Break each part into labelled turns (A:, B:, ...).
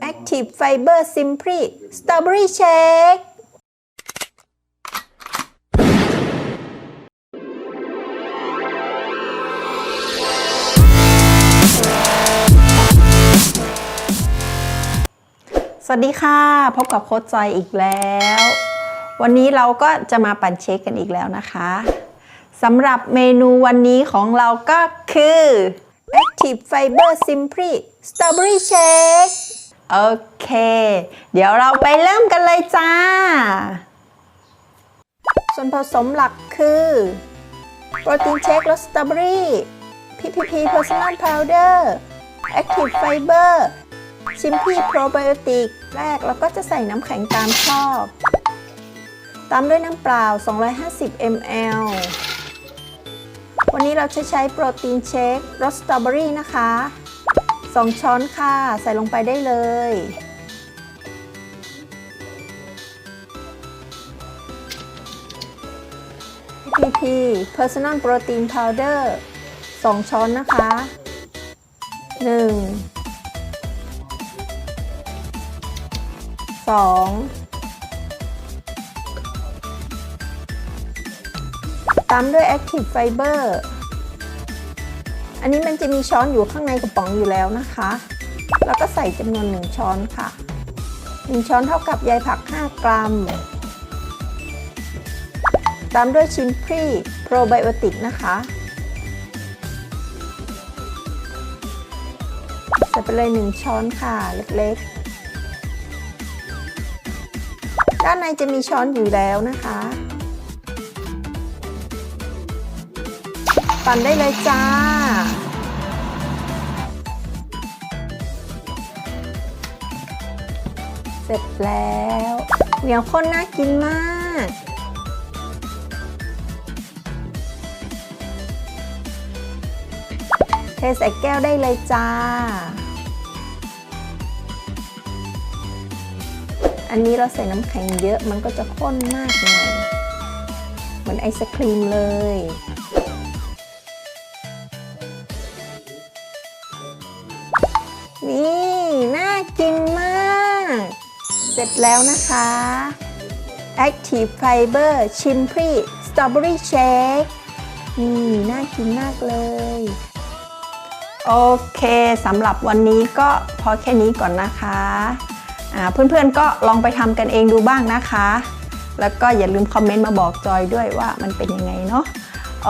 A: Active Fiber Simply Strawberry Shake สวัสดีค่ะ พบกับโค้ชจอยอีกแล้ว วันนี้เราก็จะมาปั่นเช็คกันอีกแล้วนะคะสำหรับเมนูวันนี้ของเราก็คือ Active Fiber Simply Strawberry Shake โอเค เดี๋ยวเราไปเริ่มกันเลยจ้า ส่วนผสมหลักคือ โปรตีนเชครสสตรอเบอรี่ PPP Personal Powder Active Fiber ชิมพี่โปรไบโอติกแรกเราก็จะใส่น้ำแข็งตามชอบ ตามด้วยน้ำเปล่า 250 ml วันนี้เราจะใช้โปรตีนเชครสสตรอเบอรี่นะคะ 2 ช้อนค่ะ ใส่ลงไปได้เลย PPP Personal Protein Powder 2 ช้อนนะคะ1สองตามด้วย Active Fiber อันนี้มันจะมีช้อนอยู่ข้างในกระป๋องอยู่แล้วนะคะ แล้วก็ใส่จำนวน1ช้อนค่ะ1ช้อนเท่ากับใยผัก 5 กรัม ตามด้วยชิมพรีโปรไบโอติกนะคะใส่ไปเลย 1 ช้อนค่ะเล็กๆ ด้านในจะมีช้อนอยู่แล้วนะคะ ปั่นได้เลยจ้า เสร็จแล้วเหนียวข้นน่ากินมากเทใส่แก้วได้เลยจ้า อันนี้เราใส่น้ำแข็งเยอะมันก็จะข้นมากหน่อย เหมือนไอศครีมเลย นี่น่ากินมาก เสร็จแล้วนะคะ Active Fiber c h i m p r y Strawberry Shake นี่น่ากินมากเลย โอเคสำหรับวันนี้ก็พอแค่นี้ก่อนนะคะเพื่อนๆก็ลองไปทำกันเองดูบ้างนะคะ แล้วก็อย่าลืมคอมเมนต์มาบอกจอยด้วยว่ามันเป็นยังไงเนาะ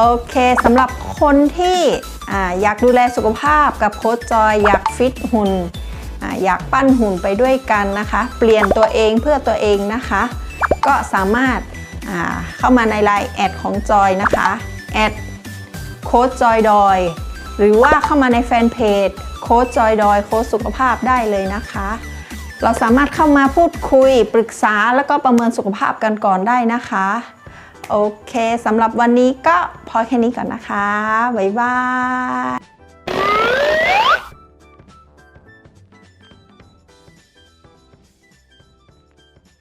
A: โอเคสำหรับคนที่ออยากดูแลสุขภาพกับโค้ชจอยอยากฟิตหุ่นออยากปั้นหุ่นไปด้วยกันนะคะ เปลี่ยนตัวเองเพื่อตัวเองนะคะ ก็สามารถาเข้ามาในไลน์แอดของจอยนะคะแอดโค้ชจอยดอยหรือว่าเข้ามาในแฟนเพจโค้ชจอยดอยโค้ชสุขภาพได้เลยนะคะ เราสามารถเข้ามาพูดคุยปรึกษาแล้วก็ประเมินสุขภาพกันก่อนได้นะคะ โอเคสำหรับวันนี้ก็พอแค่นี้ก่อนนะคะ บ๊ายบาย